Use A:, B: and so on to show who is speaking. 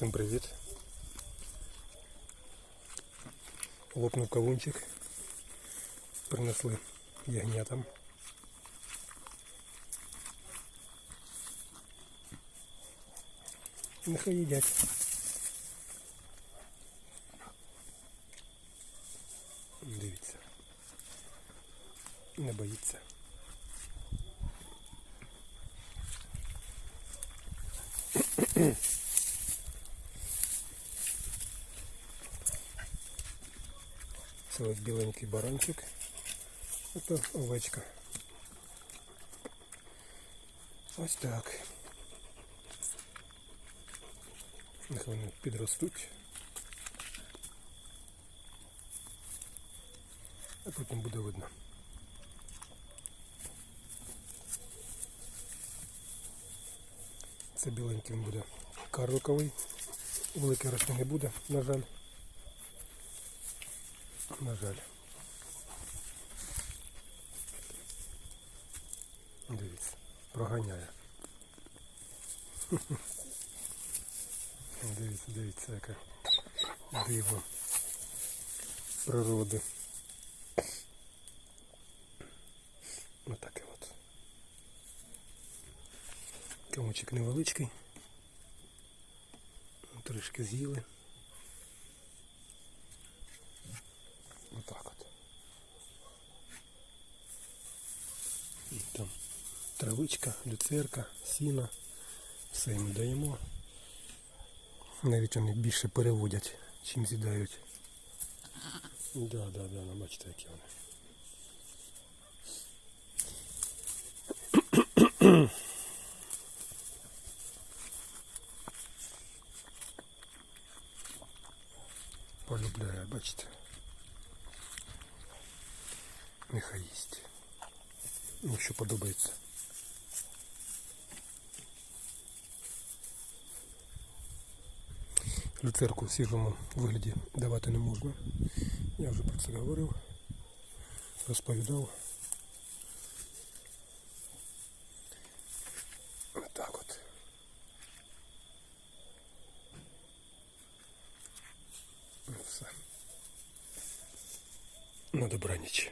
A: Всім привіт. Лопнув кавунчик. Принесли ягнятам. Нехай їдять. Дивіться. Не боїться. Ось біленький баранчик. Це овечка. Ось так. Нехай вони підростуть. А потім буде видно. Це біленький він буде карликовий. Великий рости не буде, на жаль. На жаль. Дивіться, проганяє. Дивіться, дивіться, яке диво природи. Отаке от. Комочок невеличкий. Трішки з'їли. Отак от. І там травичка, люцерка, сіна. Все їм даємо. Навіть вони більше переводять, чим з'їдають. Да, да, да, ну, бачите, які вони. Полюбляє, бачите. Нехай їсть. Ну, що подобається. Люцерку в свіжому вигляді давати не можна. Я вже про це говорив, розповідав. Отак от. Ну, все. На добраніч.